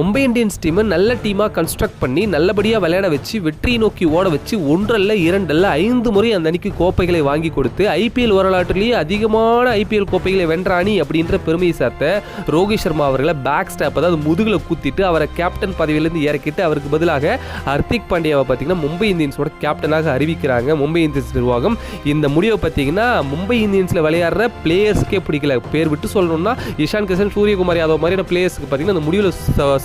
Mumbai Indians டீமை நல்ல டீமாக கன்ஸ்ட்ரக்ட் பண்ணி நல்லபடியாக விளையாட வச்சு வெற்றியை நோக்கி ஓட வச்சு ஒன்றல்ல இரண்டல்ல ஐந்து முறை அந்த அணிக்கு கோப்பைகளை வாங்கி கொடுத்து ஐபிஎல் வரலாற்றிலேயே அதிகமான ஐபிஎல் கோப்பைகளை வென்ற அணி அப்படின்ற பெருமையை சேர்த்த ரோஹித் சர்மா அவர்களை பேக் ஸ்டாப் அதாவது முதுகில் குத்திட்டு அவரை கேப்டன் பதவியிலேருந்து இறக்கிட்டு அவருக்கு பதிலாக ஹர்திக் பாண்டியாவை பார்த்தீங்கன்னா மும்பை இந்தியன்ஸோட கேப்டனாக அறிவிக்கிறாங்க மும்பை இந்தியன்ஸ் நிர்வாகம். இந்த முடிவை பார்த்தீங்கன்னா மும்பை இந்தியன்ஸில் விளையாடுற பிளேயர்ஸ்க்கே பிடிக்கல. பேர் விட்டு சொல்லணும்னா இஷான் கிஷன் சூரியகுமார் யாதவ் மாதிரியான பிளேயர்ஸ்க்கு பார்த்தீங்கன்னா அந்த முடிவில்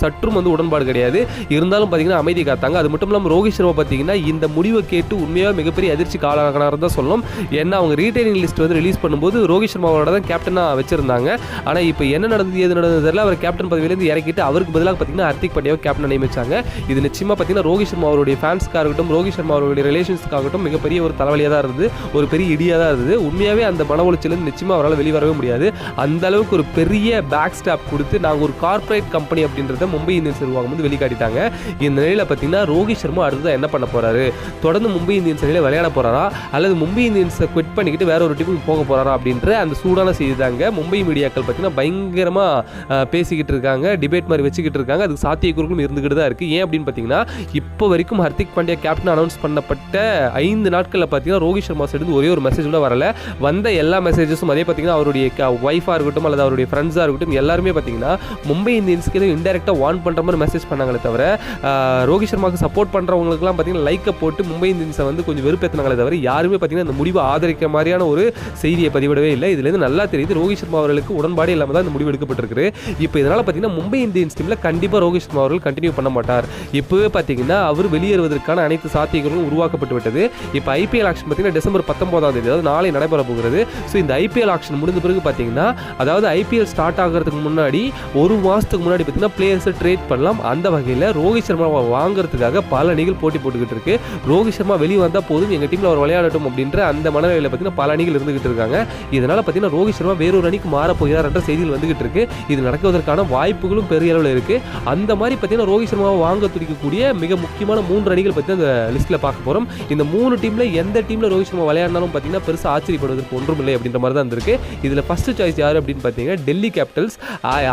சற்றும் வந்து உடன்பாடு கிடையாது. இருந்தாலும் பார்த்தீங்கன்னா அமைதி காத்தாங்க. அது மட்டும் இல்லாமல் ரோஹித் சர்மா பார்த்தீங்கன்னா இந்த முடிவை கேட்டு உண்மையாக மிகப்பெரிய அதிர்ச்சி காலாகனாக தான் சொல்லணும். ஏன்னா அவங்க ரீட்டைனிங் லிஸ்ட் வந்து ரிலீஸ் பண்ணும்போது ரோஹித் சர்மாவோட தான் கேப்டனாக வச்சிருந்தாங்க. ஆனால் இப்போ என்ன நடந்தது எது நடந்தது தெரியல. அவர் கேப்டன் பதவியிலேருந்து இறக்கிட்டு அவருக்கு பதிலாக பார்த்தீங்கன்னா ஹர்திக் பாண்டியாவை கேப்டன் நியமிச்சாங்க. இது நிச்சயமாக பார்த்தீங்கன்னா ரோஹித் சர்மா அவருடைய ஃபேன்ஸ்க்காக இருக்கட்டும் ரோஹித் சர்மா அவருடைய ரிலேஷன்ஸ்க்காகட்டும் மிகப்பெரிய ஒரு தலைவலியாக தான் இருந்தது. ஒரு பெரிய இடியாக தான் இருந்தது. உண்மையாகவே அந்த மன உளைச்சலேருந்து நிச்சயமாக அவரால் வெளிவரவே முடியாது. அந்த அளவுக்கு ஒரு பெரிய பேக் ஸ்டாப் கொடுத்து நாங்கள் ஒரு கார்ப்பரேட் கம்பெனி அப்படின்றத மும்பை இந்தியன்ஸ் நிர்வாகம் வந்து வெளிக்காட்டிட்டாங்க. இந்த நிலையில் பார்த்தீங்கன்னா ரோஹித் சர்மா அடுத்தது என்ன பண்ண போறாரு? தொடர்ந்து மும்பை இந்தியன்ஸ் அணியில் விளையாட போறாரா? அல்லது மும்பை இந்தியன்ஸை குவிட் பண்ணிக்கிட்டு வேற ஒரு டீமுக்கு போக போகிறாரா அப்படின்ற அந்த சூடான செய்தி தாங்க மும்பை மீடியாக்கள் பார்த்தீங்கன்னா பயங்கரமாக பேசிக்கிட்டு இருக்காங்க. டிபேட் மாதிரி வச்சுக்கிட்டு இருக்காங்க. அதுக்கு சாத்தியக்கூறுகளும் இருந்துகிட்டு தான் இருக்குது ஏன் அப்படின்னு பார்த்தீங்கன்னா இப்போ வரைக்கும் ஹர்திக் பாண்டியா கேப்டன் அனௌன்ஸ் பண்ணப்பட்ட ஐந்து நாட்களில் பார்த்தீங்கன்னா ரோஹித் சர்மா சைடு ஒரே ஒரு மெசேஜ் கூட வரல. வந்த எல்லா மெசேஜஸும் அதே பார்த்தீங்கன்னா அவருடைய ஒய்ஃபாக இருக்கட்டும் அல்லது அவருடைய ஃப்ரெண்ட்ஸாக இருக்கட்டும் எல்லாருமே பார்த்தீங்கன்னா மும்பை இந்தியன்ஸ்க்கு எதுவும் இன்டெரக்டாக வான் பண்ணுற மாதிரி மெசேஜ் பண்ணாங்களே தவிர ரோஹித் சர்மாவுக்கு சப்போர்ட் பண்ணுறவங்களுக்குலாம் பார்த்தீங்கன்னா லைக்கை போட்டு மும்பை இந்தியன்ஸை வந்து கொஞ்சம் வெறுப்பேற்றினாங்களே தவிர யாருமே பார்த்தீங்கன்னா இந்த முடிவை ஆதரிக்க மாதிரியான ஒரு செய்தியை பதிவிடவே இல்லை. இதுலேருந்து நல்லா தெரியுது ரோஹித் சர்மா அவர்களுக்கு உடன்பாடு இல்லாமல் தான் இந்த முடிவு எடுக்கப்பட்டிருக்கு. இப்போ இதனால் பார்த்தீங்கன்னா மும்பை இந்தியன்ஸ் டீமில் கண்டிப்பாக ரோஹித் சர்மா அவர்கள் கண்டினியூ பண்ண மாட்டார். இப்போவே பார்த்தீங்கன்னா அவர் வெளியேறுவதற்கான அனைத்து சாத்தியங்களும் உருவாக்கப்பட்டு விட்டது. இப்போ ஐபிஎல் ஆக்ஷன் பார்த்தீங்கன்னா டிசம்பர் பத்தொன்பதாம் தேதி அதாவது நாளை நடைபெற போகிறது. ஸோ இந்த ஐபிஎல் ஆக்ஷன் முடிந்த பிறகு பார்த்தீங்கன்னா அதாவது ஐபிஎல் ஸ்டார்ட் ஆகிறதுக்கு முன்னாடி ஒரு மாதத்துக்கு முன்னாடி பார்த்தீங்கன்னா பிளேயர்ஸ் ட்ரேட் பண்ணலாம். அந்த வகையில் ரோஹித் சர்மாவை வாங்குறதுக்காக பல அணிகள் போட்டி போட்டுக்கிட்டு இருக்கு. ரோஹித் சர்மா வெளியே வந்தால் போதும் எங்கள் டீமில் அவர் விளையாடட்டும் அப்படின்ற அந்த மனநிலையில் பார்த்தீங்கன்னா பல அணிகள் இருந்துகிட்டு இருக்காங்க. இதனால் பார்த்தீங்கன்னா ரோஹித் சர்மா வேறொரு அணிக்கு மாறப்போகிறார் என்ற செய்திகள் வந்துகிட்டு இருக்கு. இது நடக்குவதற்கான வாய்ப்புகளும் பெரிய அளவில் இருக்கு. அந்த மாதிரி பார்த்தீங்கன்னா ரோஹித் சர்மாவை வாங்க துடிக்கக்கூடிய மிக முக்கியமான மூன்று அணிகள் பற்றி அந்த லிஸ்ட்டில் பார்க்க போகிறோம் இந்த மூணு டீமில் எந்த டீமில் ரோஹித் சர்மா விளையாடினாலும் பார்த்தீங்கன்னா பெருசாக ஆச்சரியப்படுவதற்கு ஒன்றும் இல்லை அப்படின்ற மாதிரி தான் இருந்திருக்கு. இதில் ஃபஸ்ட்டு சாய்ஸ் யார் அப்படின்னு பார்த்தீங்கன்னா டெல்லி கேபிட்டல்ஸ்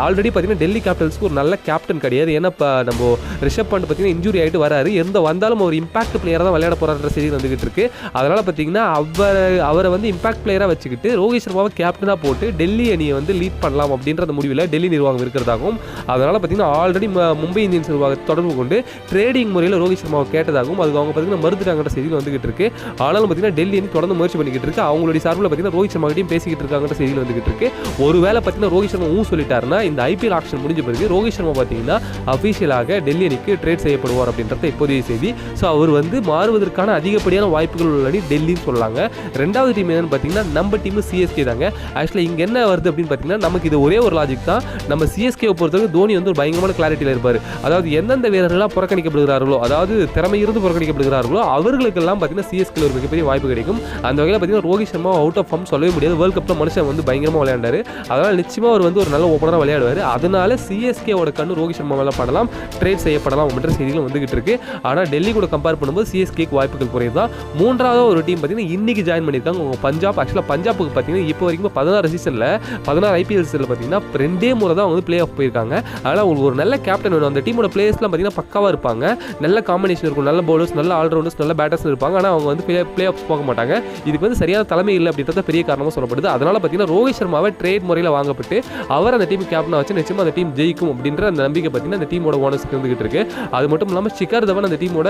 ஆல்ரெடி பார்த்தீங்கன்னா டெல்லி கேபிட்டல்ஸ்க்கு ஒரு நல்ல கேப்டன் கிடையாது. ஏன்னா இப்போ நம்ம ரிஷப் பண்ட் பார்த்தீங்கன்னா இன்ஜுரி ஆகிட்டு வராரு. எந்த வந்தாலும் ஒரு இம்பாக்ட் பிளேயராக தான் விளையாட போகிறான்ற செய்தி வந்துகிட்டு இருக்கு. அதனால் பார்த்தீங்கன்னா அவர் அவரை வந்து இம்பாக்ட் பிளேயராக வச்சுக்கிட்டு ரோஹித் சர்மாவை கேப்டனாக போட்டு டெல்லி அணியை வந்து லீட் பண்ணலாம் அப்படின்ற அந்த முடிவில் டெல்லி நிர்வாகம் இருக்கிறதாகவும் அதனால் பார்த்தீங்கன்னா ஆல்ரெடி மும்பை இந்தியன்ஸ் நிர்வாகத்தை தொடர்பு கொண்டு ட்ரேடிங் முறையில் ரோஹித் சர்மாவை கேட்டதாகவும் அதுக்கு அவங்க பார்த்தீங்கன்னா மறுத்துட்டாங்கிற செய்திகள் வந்துகிட்டு இருக்கு. ஆனாலும் பார்த்தீங்கன்னா டெல்லி அணி தொடர்ந்து முயற்சி பண்ணிக்கிட்டு இருக்கு. அவங்களுடைய சார்பில் பார்த்தீங்கன்னா ரோஹித் சர்மா கிட்டையும் பேசிக்கிட்டு இருக்காங்கிற செய்திகள் வந்துகிட்டு இருக்கு. ஒருவேளை பார்த்தீங்கன்னா ரோஹித் சர்மா ஊ சொல்லிட்டாருன்னா இந்த ஐபிஎல் ஆக்ஷன் முடிஞ்ச பிறகு ரோஹித் சர்மா பார்த்தீங்கன்னா அஃபீஷியலாக டெல்லி அணிக்கு ட்ரேட் செய்யப்படுவார் அப்படின்றத இப்போதைய செய்தி. ஸோ அவர் வந்து மாறுவதற்கான அதிகப்படியான வாய்ப்புகள் உள்ள அணி டெல்லின்னு சொல்லலாங்க ரெண்டாவது டீம் என்னன்னு பார்த்தீங்கன்னா நம்ம டீம் சிஎஸ்கே தாங்க. ஆக்சுவலாக இங்கே என்ன வருது அப்படின்னு பார்த்தீங்கன்னா நமக்கு இது ஒரே ஒரு லாஜிக் தான். நம்ம சிஎஸ்கேவை பொறுத்தவரைக்கும் தோனி வந்து ஒரு பயங்கரமான கிளாரிட்டியில் இருப்பார். அதாவது எந்தெந்த வீரர்கள்லாம் புறக்கணிக்கப்படுகிறார்களோ அதாவது திறமை இருந்து புறக்கணிக்கப்படுகிறார்களோ அவர்களுக்கெல்லாம் பார்த்தீங்கன்னா சிஎஸ்கே ஒரு மிகப்பெரிய வாய்ப்பு கிடைக்கும். அந்த வகையில் பார்த்தீங்கன்னா Rohit Sharma out of form சொல்லவே முடியாது. வேர்ல்ட் கப்பில் மனுஷன் வந்து பயங்கரமாக விளையாண்டாரு. அதனால் நிச்சயமாக அவர் வந்து ஒரு நல்ல ஓப்பனராக விளையாடுவார். அதனால சிஎஸ்கேவோட கண்ணு ரோஹித் சர்மா மேலே படலாம் ட்ரேட் செய்யப்படலாம் அப்படின்ற செய்திகள் வந்துகிட்டு இருக்கு. ஆனால் டெல்லி கூட கம்பேர் பண்ணும்போது சிஎஸ்கேக்கு வாய்ப்புகள் குறையுது? தான் மூன்றாவது ஒரு டீம் பார்த்தீங்கன்னா இன்னைக்கு ஜாயின் பண்ணியிருக்காங்க. உங்கள் பஞ்சாப் ஆக்சுவலாக பஞ்சாப்புக்கு பார்த்தீங்கன்னா இப்போ வரைக்கும் பதினாறு சீசனில் பதினாறு ஐபிஎல்ஸில் பார்த்தீங்கன்னா ரெண்டே முறை தான் அவங்க வந்து பிளே ஆஃப் போயிருக்காங்க. அதனால் உங்களுக்கு ஒரு நல்ல கேப்டன் வேணும். அந்த டீமோட பிளேயர்ஸ்லாம் பார்த்தீங்கன்னா பக்காவாக இருப்பாங்க. நல்ல காம்பினேஷன் இருக்கும். நல்ல பவுலர்ஸ் நல்ல ஆல்ரவுண்டர்ஸ் நல்ல பேட்டர்ஸ் இருப்பாங்க. ஆனால் அவங்க வந்து பிளே பிளே ஆஃப் போக மாட்டாங்க. இதுக்கு வந்து சரியான தலைமை இல்லை அப்படின்றத பெரிய காரணமாக சொல்லப்படுது. அதனால் பார்த்தீங்கன்னா ரோஹித் சர்மாவை ட்ரேட் முறையில் வாங்கப்பட்டு அவர் அந்த டீம் கேப்டனாக வச்சு நிச்சயமாக அந்த டீம் ஜெயிக்கும் அப்படின்ற அந்த நம்பிக்கை பார்த்தீங்கன்னா அந்த டீமோட ஓனர்ஸ்க்கு இருந்துகிட்டு இருக்கு. அது மட்டும் இல்லாமல் சிக்கர் தவன் அந்த டீமோட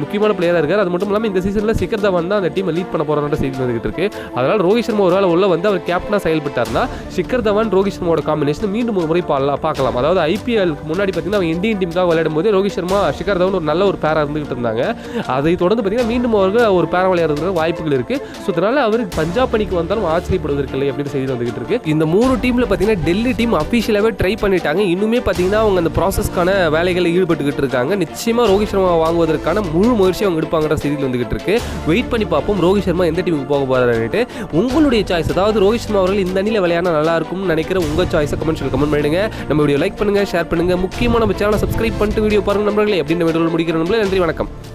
முக்கியமான பிளேயராக இருக்கார். அது மட்டும் இல்லாமல் இந்த சீசனில் சிக்கர் தவன் தான் அந்த டீமை லீட் பண்ண போகிறான்ற செய்தி வந்துகிட்டு இருக்கு. அதனால் ரோஹித் சர்மா ஒரு வேளை உள்ள வந்து அவர் கேப்டனாக செயல்பட்டார்னா சிக்கர் தவன் ரோஹித் சர்மாவோட காம்பினேஷன் மீண்டும் ஒரு முறை பார்க்கலாம். அதாவது ஐபிஎல் முன்னாடி பார்த்தீங்கன்னா அவங்க இந்தியன் டீமுக்காக விளையாடும் போது ரோஹித் சர்மா சிக்கர் தவன் ஒரு நல்ல ஒரு பேராக இருந்துகிட்டு இருந்தாங்க. அதை தொடர்ந்து பார்த்தீங்கன்னா மீண்டும் அவர்கள் ஒரு பேரா விளையாடுறதுக்கு வாய்ப்புகள் இருக்கு. ஸோ அதனால அவருக்கு பஞ்சாப் அணிக்கு வந்தாலும் ஆச்சரியப்படுவதற்கு இல்லை அப்படின்னு செய்தி வந்துகிட்டு இருக்கு. இந்த மூணு டீம்ல பார்த்தீங்கன்னா டெல்லி டீம் அஃபிஷியலாகவே ட்ரை பண்ணிட்டாங்க. இன்னுமே பார்த்தீங்கன்னா அவங்க அந்த ப்ராசஸ்க்கான வேலைகளில் ஈடுபட்டுக்கிட்டு இருக்காங்க. நிச்சயமாக ரோஹித் சர்மா வாங்குவதற்கான முழு முயற்சி அவங்க எடுப்பாங்கிற செய்திகள் வந்துகிட்டு இருக்கு. வெயிட் பண்ணி பார்ப்போம். ரோஹித் சர்மா எந்த டீமுக்கு போக போகிறாருன்ட்டு உங்களுடைய சாய்ஸ் அதாவது ரோஹித் சர்மா அவர்கள் இந்த அணியில் விளையாட நல்லா இருக்கும்னு நினைக்கிற உங்கள் சாய்ஸை கமெண்ட்ஸில் கமெண்ட் பண்ணிடுங்க நம்ம வீடியோ லைக் பண்ணுங்கள் ஷேர் பண்ணுங்க. முக்கியமாக நம்ம சேனலை சப்ஸ்கிரைப் பண்ணிட்டு வீடியோ பாருங்க நம்பர்களே அப்படின்னு வீடியோ முடிக்கிற நம்பளே நன்றி வணக்கம்.